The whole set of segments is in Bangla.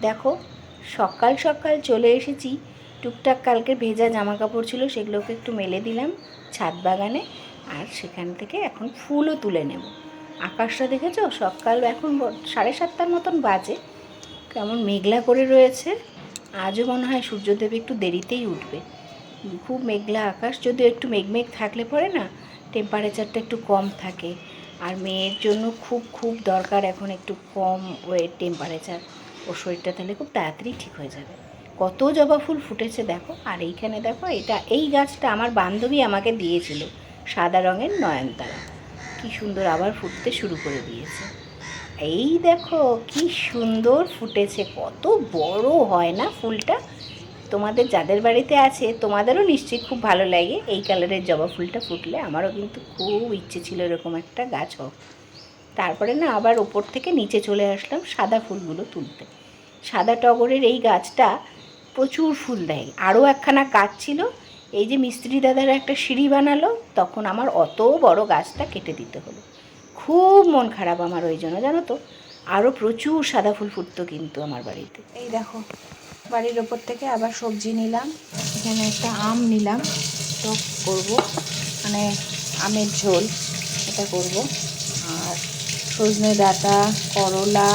দেখো, সকাল সকাল চলে এসেছি। টুকটাক কালকে ভেজা জামা কাপড় ছিল, সেগুলোকে একটু মেলে দিলাম ছাদ বাগানে আর সেখান থেকে এখন ফুলও তুলে নেব। আকাশটা দেখেছ? সকাল এখন সাড়ে সাতটার মতন বাজে। কেমন মেঘলা করে রয়েছে। আজও মনে হয় সূর্যদেব একটু দেরিতেই উঠবে। খুব মেঘলা আকাশ, যদিও একটু মেঘমেঘ থাকলে পরে না টেম্পারেচারটা একটু কম থাকে। আর মেয়ের জন্য খুব খুব দরকার এখন একটু কম ওয়েট টেম্পারেচার ওর শরীরটা তাহলে খুব তাড়াতাড়ি ঠিক হয়ে যাবে। কত জবা ফুল ফুটেছে দেখো, আর এইখানে দেখো, এটা এই গাছটা আমার বান্ধবী আমাকে দিয়েছিল, সাদা রঙের নয়নতারা। কি সুন্দর আবার ফুটতে শুরু করে দিয়েছে। এই দেখো, কি সুন্দর ফুটেছে, কত বড় হয় না ফুলটা? তোমাদের যাদের বাড়িতে আছে, তোমাদেরও নিশ্চয়ই খুব ভালো লাগে এই কালারের জবা ফুলটা ফুটলে। আমারও কিন্তু খুব ইচ্ছে ছিল এরকম একটা গাছ হোক। তারপরে না আবার ওপর থেকে নিচে চলে আসলাম সাদা ফুলগুলো তুলতে। সাদা টগরের এই গাছটা প্রচুর ফুল দেয়। আরও একখানা গাছ ছিল, এই যে মিস্ত্রি দাদারা একটা সিঁড়ি বানালো, তখন আমার অত বড় গাছটা কেটে দিতে হলো। খুব মন খারাপ আমার ওই জন্য, জানো তো? আরও প্রচুর সাদা ফুল ফুটতো কিন্তু আমার বাড়িতে। এই দেখো, বাড়ির ওপর থেকে আবার সবজি নিলাম, এখানে একটা আম নিলাম, টক করব মানে আমের ঝোল, এটা করব। আর সজনে ডাঁটা, করলা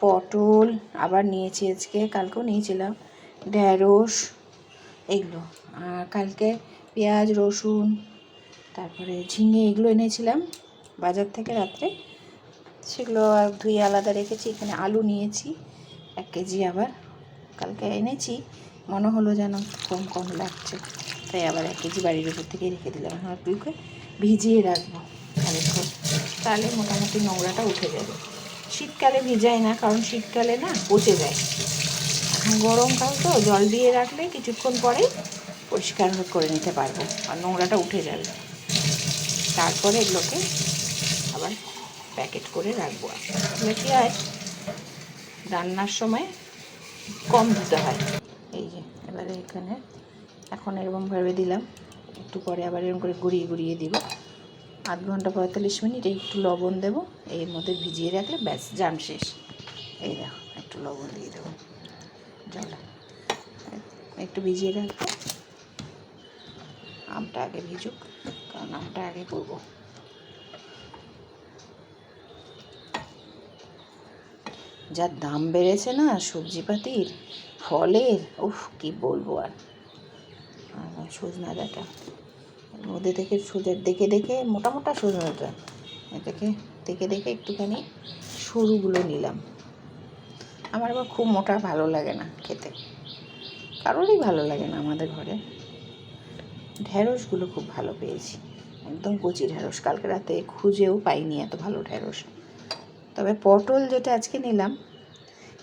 পটল, আবার নিয়েছি আজকে, কালকেও নিয়েছিলাম। ঢ্যাঁড়স এগুলো। আর কালকে পেঁয়াজ, রসুন, তারপরে ঝিঙে এগুলো এনেছিলাম বাজার থেকে রাত্রে। সেগুলো আর ধুয়ে আলাদা রেখেছি, এখানে আলু নিয়েছি, এক কেজি আবার। কালকে এনেছি, মনে হলো যেন কম কম লাগছে। তাই আবার এক কেজি বাড়ির উপর থেকে রেখে দিলাম। এখন একটুকে ভিজিয়ে রাখব। তাহলে মোটামুটি নোংরাটা উঠে যাবে। শীতকালে ভিজাই না, কারণ শীতকালে না পচে যায়। এখন গরমকাল তো, জল দিয়ে রাখলে কিছুক্ষণ পরেই পরিষ্কার করে নিতে পারব, আর নোংরাটা উঠে যাবে। তারপরে এগুলোকে আবার প্যাকেট করে রাখব। তাহলে কী হয়? রান্নার সময় কম দিতে হয়। এই যে, এবারে এখানে, এখন এরকম ভাবে দিলাম, একটু পরে আবার এরকম করে গুঁড়িয়ে গুঁড়িয়ে দিব। আধ ঘণ্টা পঁয়তাল্লিশ মিনিট একটু লবণ দেবো, এর মধ্যে ভিজিয়ে রাখলে ব্যাস, জাম শেষ। এই দেখো, একটু লবণ দিয়ে দেবো, জল। একটু ভিজিয়ে রাখব। আমটা আগে ভিজুক, কারণ আমটা আগে করব। যা দাম বেড়েছে না, সবজিপাতির, ফলের, উফ, কি বলব আর। সজনা ডাঁটা। মধ্যে থেকে সোজা দেখে দেখে মোটা মোটা ডাঁটা দেখে দেখে দেখে একটুখানি সরুগুলো নিলাম। আমার আবার খুব মোটা ভালো লাগে না খেতে। কারোরই ভালো লাগে না আমাদের ঘরে। ঢ্যাঁড়সগুলো খুব ভালো পেয়েছি। একদম কচি ঢ্যাঁড়স কালকে রাতে খুঁজেও পাইনি এত ভালো ঢ্যাঁড়স তবে পটল যেটা আজকে নিলাম,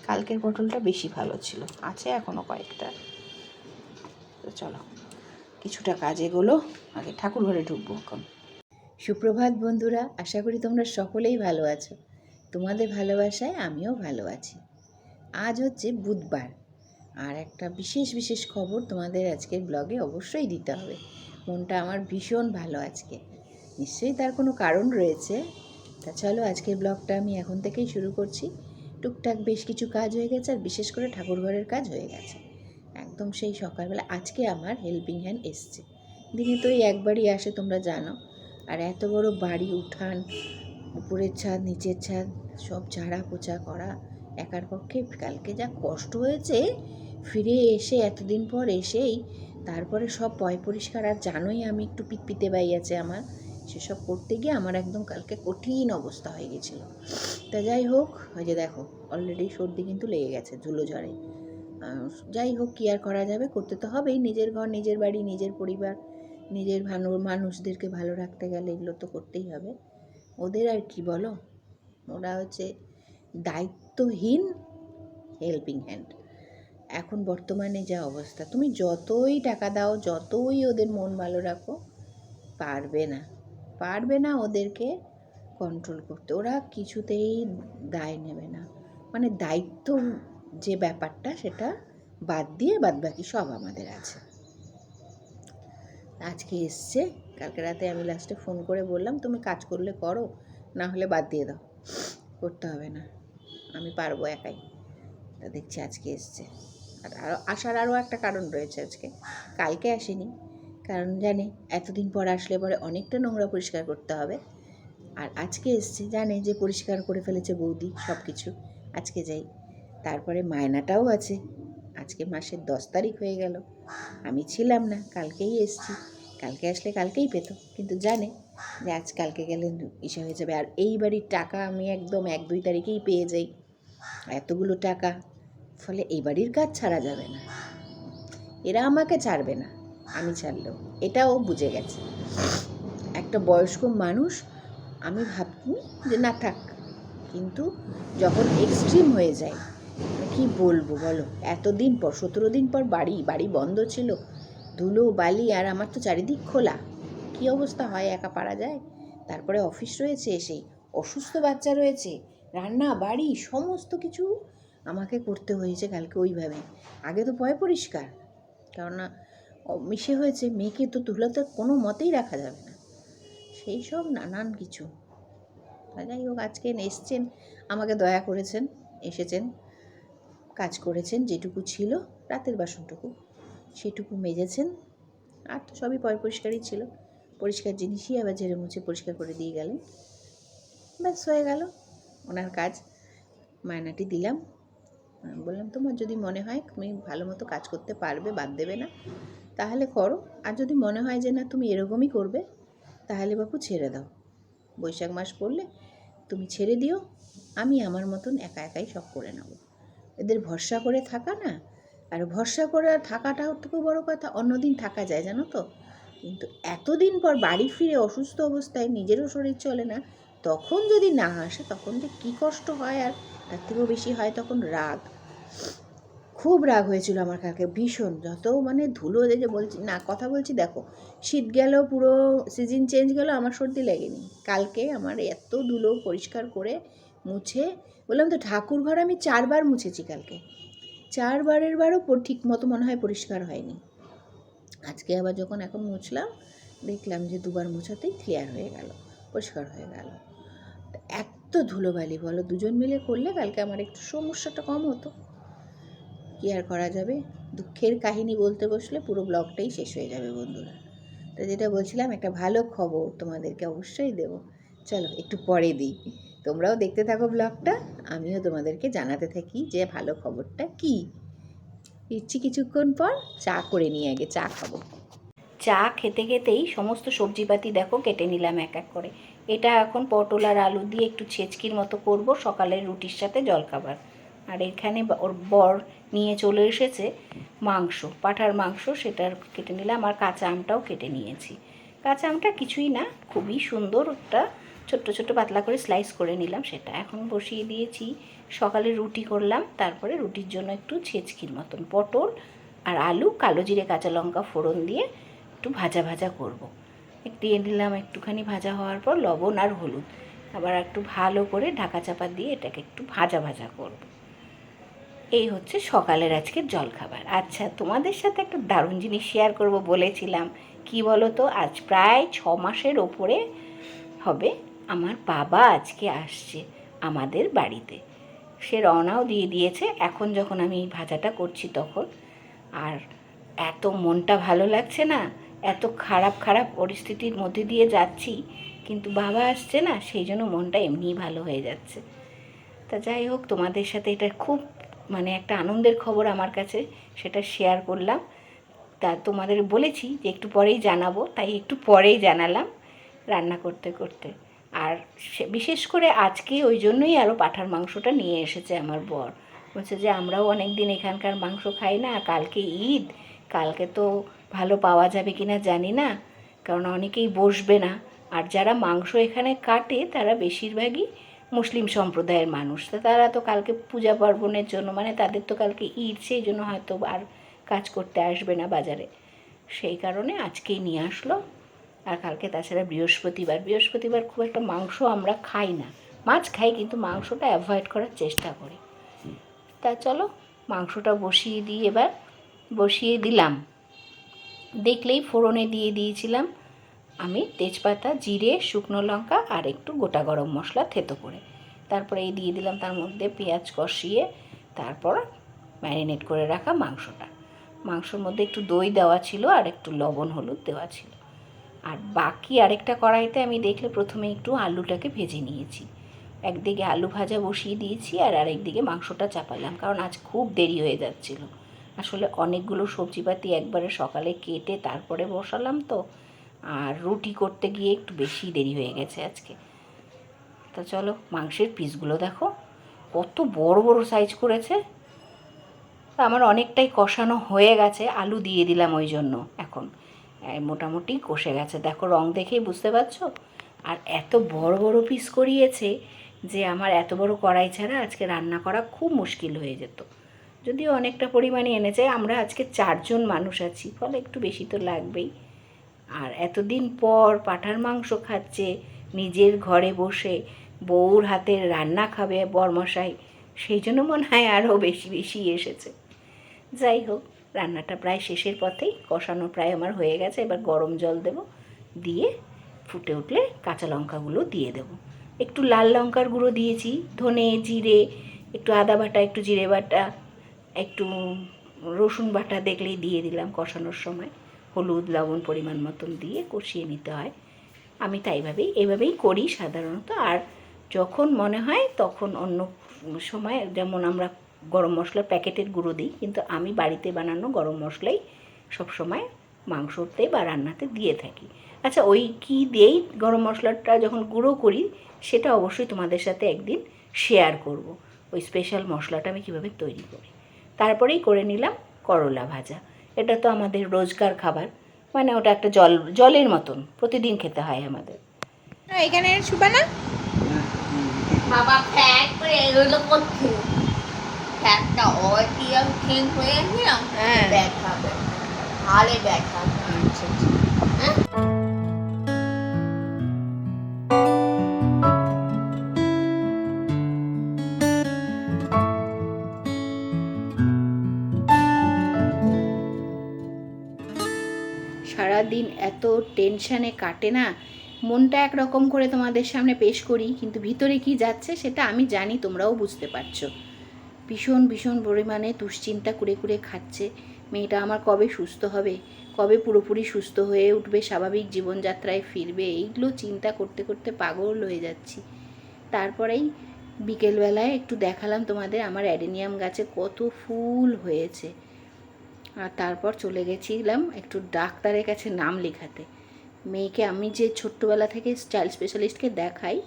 কালকের পটলটা বেশি ভালো ছিল। আছে এখনও কয়েকটা। তো চলো। কিছুটা কাজ এগোলো, আগে ঠাকুর ঘরে ঢুকবো এখন। সুপ্রভাত বন্ধুরা, আশা করি তোমরা সকলেই ভালো আছো। তোমাদের ভালোবাসায় আমিও ভালো আছি। আজ হচ্ছে বুধবার। আর একটা বিশেষ বিশেষ খবর তোমাদের আজকের ব্লগে অবশ্যই দিতে হবে। মনটা আমার ভীষণ ভালো আজকে। নিশ্চয়ই তার কোনো কারণ রয়েছে। তা চলো আজকের ব্লগটা আমি এখন থেকেই শুরু করছি। টুকটাক বেশ কিছু কাজ হয়ে গেছে, আর বিশেষ করে ঠাকুরঘরের কাজ হয়ে গেছে। একদম সেই সকালবেলা। আজকে আমার হেল্পিং হ্যান্ড এসছে। দিনে তো এই একবারই আসে তোমরা জানো। আর এত বড় বাড়ি উঠান উপরের ছাদ নিচের ছাদ সব ঝাড়া পোছা করা একার পক্ষে কালকে যা কষ্ট হয়েছে ফিরে এসে এতদিন পর এসেই তারপরে সব পয় পরিষ্কার আর জানোই আমি একটু পিতপিতে বাই আছে আমার। সেসব করতে গিয়ে আমার একদম কালকে কঠিন অবস্থা হয়ে গেছিল। তা যাই হোক ওই যে দেখো অলরেডি সর্দি কিন্তু লেগে গেছে ধুলো আহ, যাই হোক কী আর করা যাবে, করতে তো হবেই। নিজের ঘর, নিজের বাড়ি, নিজের পরিবার, নিজের ভালো মানুষদেরকে ভালো রাখতে গেলে এগুলো তো করতেই হবে। ওদের আর কি বলো? ওরা হচ্ছে দায়িত্বহীন হেল্পিং হ্যান্ড এখন বর্তমানে যা অবস্থা, তুমি যতই টাকা দাও, যতই ওদের মন ভালো রাখো, পারবে না। পারবে না ওদেরকে কন্ট্রোল করতে। ওরা কিছুতেই দায় নেবে না। মানে দায়িত্ব যে ব্যাপারটা সেটা বাদ দিয়ে বাদ বাকি সব আমাদের আছে। আজকে এসছে, কালকে রাতে আমি লাস্টে ফোন করে বললাম, তুমি কাজ করলে করো, না হলে বাদ দিয়ে দাও। করতে হবে না, আমি পারব একাই। তা দেখছি আজকে এসছে। আর আরও আসার আরও একটা কারণ রয়েছে আজকে। কালকে আসেনি, কারণ জানে এতদিন পর আসলে পরে অনেকটা নোংরা পরিষ্কার করতে হবে। আর আজকে এসছে, জানে যে পরিষ্কার করে ফেলেছে বৌদি সব কিছু আজকে যাই তারপরে মায়নাটাও আছে। আজকে মাসের দশ তারিখ হয়ে গেল। আমি ছিলাম না, কালকেই এসছি। কালকে আসলে কালকেই পেত, কিন্তু জানে যে আজ কালকে গেলে ইসে হয়ে যাবে। আর এই বাড়ির টাকা আমি একদম এক দুই তারিখেই পেয়ে যাই। এতগুলো টাকা, ফলে এই বাড়ির কাজ ছাড়া যাবে না। এরা আমাকে ছাড়বে না, আমি ছাড়লেও। এটাও বুঝে গেছে। একটা বয়স্ক মানুষ, আমি ভাবছি যে না থাক, কিন্তু যখন এক্সট্রিম হয়ে যায় কি বলব বলো? এতদিন পর, সতেরো দিন পর বাড়ি বাড়ি বন্ধ ছিল। ধুলো, বালি আর আমার তো চারিদিক খোলা। কি অবস্থা হয়, একা পারা যায়? তারপরে অফিস রয়েছে সেই অসুস্থ বাচ্চা রয়েছে, রান্না, বাড়ি, সমস্ত কিছু আমাকে করতে হয়েছে কালকে ওইভাবে। আগে তো পয় পরিষ্কার, কেননা মিশে হয়েছে, মেয়েকে তো তুলাতে কোনো মতেই রাখা যাবে না। সেই সব নানান কিছু। যাই হোক, আজকে এসছেন, আমাকে দয়া করেছেন, এসেছেন। কাজ করেছেন যেটুকু ছিল, রাতের বাসনটুকু। সেটুকু মেজেছেন, আর তো সবই পয় পরিষ্কারই ছিল। পরিষ্কার জিনিসই আবার ঝেড়ে মুছে পরিষ্কার করে দিয়ে গেলেন। ব্যাস, হয়ে গেল। ওনার কাজ। মায়নাটি দিলাম। বললাম, তোমার যদি মনে হয় তুমি ভালো মতো কাজ করতে পারবে, বাদ দেবে না। তাহলে করো। আর যদি মনে হয় যে না, তুমি এরকমই করবে, তাহলে বাপু ছেড়ে দাও। বৈশাখ মাস পড়লে তুমি ছেড়ে দিও। আমি আমার মতন একা একাই সব করে নেব। এদের ভরসা করে থাকা না? আর ভরসা করে থাকাটাও থেকেও বড় কথা, অন্যদিন থাকা যায়, জানো তো? কিন্তু এতদিন পর বাড়ি ফিরে অসুস্থ অবস্থায় নিজেরও শরীর চলে না, তখন যদি না আসে, তখন যে কী কষ্ট হয় আর তার থেকেও বেশি হয় তখন রাগ। খুব রাগ হয়েছিল আমার কালকে, ভীষণ। যত মানে ধুলো যে বলছি, না, কথা বলছি, দেখো, শীত গেল, পুরো সিজন চেঞ্জ গেল, আমার সর্দি লাগেনি। কালকে আমার এত ধুলো পরিষ্কার করে মুছে, বললাম তো ঠাকুর ঘর আমি চারবার মুছেছি কালকে। চারবারের বারও ঠিক মতো মনে হয় পরিষ্কার হয়নি। আজকে আবার যখন এখন মুছলাম, দেখলাম যে দুবার মোছাতেই ক্লিয়ার হয়ে গেল, পরিষ্কার হয়ে গেল। এত ধুলোবালি বলো, দুজন মিলে করলে কালকে আমার একটু সমস্যাটা কম হতো। কী আর করা যাবে? দুঃখের কাহিনী বলতে বসলে পুরো ব্লগটাই শেষ হয়ে যাবে বন্ধুরা। তো যেটা বলছিলাম, একটা ভালো খবর তোমাদেরকে অবশ্যই দেবো। চলো, একটু পরে দিই। তোমরাও দেখতে থাকো ব্লগটা, আমিও তোমাদেরকে জানাতে থাকি যে ভালো খবরটা কি। ইচ্ছি কিছুক্ষণ পর চা করে নিয়ে আগে চা খাব। চা খেতে খেতেই সমস্ত সবজিপাতি দেখো কেটে নিলাম এক এক করে। এটা এখন পটল আর আলু দিয়ে একটু ছেচকির মতো করব সকালের রুটির সাথে জলখাবার। আর এখানে ওর বর নিয়ে চলে এসেছে মাংস, পাঠার মাংস, সেটা কেটে নিলাম। আর কাঁচা আমটাও কেটে নিয়েছি। কাঁচা আমটা কিছুই না, খুবই সুন্দর একটা ছোট্ট ছোট্ট পাতলা করে স্লাইস করে নিলাম সেটা এখন বসিয়ে দিয়েছি। সকালে রুটি করলাম, তারপরে রুটির জন্য একটু ছেচকির মতন পটল আর আলু, কালো জিরে, কাঁচা লঙ্কা ফোড়ন দিয়ে একটু ভাজা ভাজা করব। দিয়ে দিলাম একটুখানি ভাজা হওয়ার পর লবণ আর হলুদ। আবার একটু ভালো করে ঢাকা চাপা দিয়ে এটাকে একটু ভাজা ভাজা করব। এই হচ্ছে সকালের আজকের জলখাবার। আচ্ছা তোমাদের সাথে একটা দারুণ জিনিস শেয়ার করব বলেছিলাম। কি বলো তো আজ প্রায় ছ মাসের ওপরে হবে। আমার বাবা আজকে আসছে আমাদের বাড়িতে। সে রওনাও দিয়ে দিয়েছে। এখন যখন আমি এই ভাজাটা করছি তখন, আর এত মনটা ভালো লাগছে না, এত খারাপ খারাপ পরিস্থিতির মধ্যে দিয়ে যাচ্ছি, কিন্তু বাবা আসছে না, সেই জন্য মনটা এমনিই ভালো হয়ে যাচ্ছে। তা যাই হোক, তোমাদের সাথে এটা খুব মানে একটা আনন্দের খবর আমার কাছে, সেটা শেয়ার করলাম। তা তোমাদের বলেছি যে একটু পরেই জানাব, তাই একটু পরেই জানালাম রান্না করতে করতে। আর বিশেষ করে আজকে ওই জন্যই আরও পাঠার মাংসটা নিয়ে এসেছে আমার বর। বলছে যে, আমরাও অনেক দিন এখানকার মাংস খাই না, কালকে ঈদ, কালকে তো ভালো পাওয়া যাবে কি না জানি না, কারণ অনেকেই বসবে না। আর যারা মাংস এখানে কাটে, তারা বেশিরভাগই মুসলিম সম্প্রদায়ের মানুষ। তো তারা তো কালকে পূজা পার্বণের জন্য মানে তাদের তো কালকে ঈদ, সেই জন্য হয়তো আর কাজ করতে আসবে না বাজারে। সেই কারণে আজকেই নিয়ে আসলো। আর কালকে তাছাড়া বৃহস্পতিবার। বৃহস্পতিবার খুব একটা মাংস আমরা খাই না। মাছ খাই, কিন্তু মাংসটা অ্যাভয়েড করার চেষ্টা করি। তা চলো, মাংসটা বসিয়ে দিই এবার। বসিয়ে দিলাম। দেখলেই ফোড়নে দিয়ে দিয়েছিলাম আমি তেজপাতা, জিরে, শুকনো লঙ্কা আর একটু গোটা গরম মশলা থেতো করে। তারপরে এই দিয়ে দিলাম তার মধ্যে পেঁয়াজ কষিয়ে, তারপর ম্যারিনেট করে রাখা মাংসটা। মাংসর মধ্যে একটু দই দেওয়া ছিল আর একটু লবণ হলুদ দেওয়া ছিল। আর বাকি আরেকটা কড়াইতে আমি দেখলে প্রথমে একটু আলুটাকে ভেজে নিয়েছি। একদিকে আলু ভাজা বসিয়ে দিয়েছি আর আরেকদিকে মাংসটা চাপালাম, কারণ আজ খুব দেরি হয়ে যাচ্ছিল। আসলে অনেকগুলো সবজিপাতি একবারে সকালে কেটে তারপরে বসালাম তো, আর রুটি করতে গিয়ে একটু বেশি দেরি হয়ে গেছে আজকে। তা চলো, মাংসের পিসগুলো দেখো, কত বড় বড় সাইজ করেছে। আমার অনেকটাই কষানো হয়ে গেছে, আলু দিয়ে দিলাম ওই জন্য এখন। মোটামুটি কষে গেছে। দেখো রং দেখেই বুঝতে পারছ? আর এত বড় বড় পিস করিয়েছে যে আমার এত বড় কড়াই ছাড়া আজকে রান্না করা খুব মুশকিল হয়ে যেত। যদিও অনেকটা পরিমাণে এনেছে, আমরা আজকে চারজন মানুষ আছি, ফলে একটু বেশি তো লাগবেই। আর এতদিন পর পাঠার মাংস খাচ্ছে, নিজের ঘরে বসে বউর হাতের রান্না খাবে বরমশাই, সেই জন্য মনে হয় আরও বেশি বেশি এসেছে। যাই হোক রান্নাটা প্রায় শেষের পথেই, কষানো প্রায় আমার হয়ে গেছে, এবার গরম জল দেব, দিয়ে ফুটে উঠলে কাঁচা লঙ্কাগুলো দিয়ে দেব। একটু লাল লঙ্কার গুঁড়ো দিয়েছি, ধনে, জিরে, একটু আদা বাটা, একটু জিরে বাটা, একটু রসুন বাটা দেখলেই দিয়ে দিলাম কষানোর সময়। হলুদ, লবণ পরিমাণ মতন দিয়ে কষিয়ে নিতে হয়। আমি তাইভাবেই এভাবেই করি সাধারণত, আর যখন মনে হয় তখন অন্য সময়, যেমন আমরা গরম মশলার প্যাকেটের গুঁড়ো দিই কিন্তু আমি বাড়িতে বানানো গরম মশলাই সবসময় মাংসতে বা রান্নাতে দিয়ে থাকি। আচ্ছা ওই কী দিয়েই গরম মশলাটা যখন গুঁড়ো করি সেটা অবশ্যই তোমাদের সাথে একদিন শেয়ার করব। ওই স্পেশাল মশলাটা আমি কীভাবে তৈরি করি। তারপরেই করে নিলাম করলা ভাজা। এটা তো আমাদের রোজকার খাবার। মানে ওটা একটা জল জলের মতন প্রতিদিন খেতে হয় আমাদের। এখানে শুবা না বাবা করে এগুলো করছে। দিয়ে ঠিক হয়ে গেছে না হ্যাঁ। ব্যথা হাড়ে ব্যথা আচ্ছা সারাদিন এত টেনশানে কাটে না। মনটা একরকম করে তোমাদের সামনে পেশ করি কিন্তু ভিতরে কি যাচ্ছে সেটা আমি জানি তোমরাও বুঝতে পারছ। ভীষণ ভীষণ পরিমাণে দুশ্চিন্তা করে করে খাচ্ছে। মেয়েটা আমার কবে সুস্থ হবে? কবে পুরোপুরি সুস্থ হয়ে উঠবে? স্বাভাবিক জীবনযাত্রায় ফিরবে? এইগুলো চিন্তা করতে করতে পাগল হয়ে যাচ্ছি। তারপরেই বিকেলবেলায় একটু দেখালাম তোমাদের আমার অ্যাডেনিয়াম গাছে কত ফুল হয়েছে। আর তারপর চলে গেছিলাম একটু ডাক্তারের কাছে নাম লেখাতে। মেয়েকে আমি যে ছোট্টবেলা থেকে চাইল্ড স্পেশালিস্টকে দেখাই,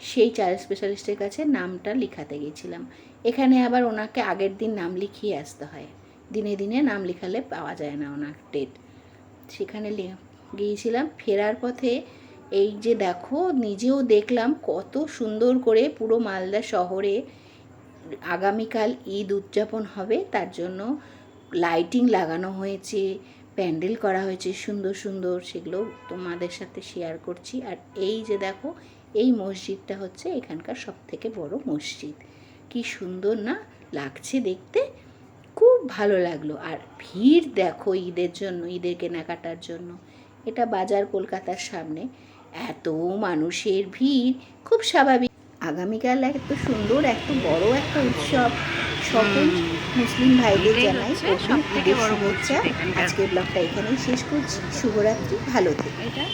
সেই চাইল্ড স্পেশালিস্টের কাছে নামটা লেখাতে গেছিলাম। এখানে আবার ওনাকে আগের দিন নাম লিখিয়ে আসতে হয়। দিনে দিনে নাম লিখালে পাওয়া যায় না ওনার ডেট সেখানে গিয়েছিলাম, ফেরার পথে এই যে দেখো, নিজেও দেখলাম কত সুন্দর করে পুরো মালদা শহরে আগামীকাল ঈদ উদযাপন হবে। তার জন্য লাইটিং লাগানো হয়েছে, প্যান্ডেল করা হয়েছে, সুন্দর সুন্দর সেগুলো তোমাদের সাথে শেয়ার করছি। আর এই যে দেখো, এই মসজিদটা হচ্ছে এখানকার সব থেকে বড় মসজিদ। কি সুন্দর না লাগছে দেখতে। খুব ভালো লাগল। আর ভিড় দেখো ঈদের জন্য ঈদের কেনাকাটার জন্য। এটা বাজার কলকাতার সামনে। এত মানুষের ভিড় খুব স্বাভাবিক। আগামীকাল এত সুন্দর এত বড় একটা উৎসব। সকল মুসলিম ভাইদের জানাই সব থেকে বড় শুভেচ্ছা। আজকের ব্লগটা এখানেই শেষ করছি। শুভরাত্রি ভালো থেকে।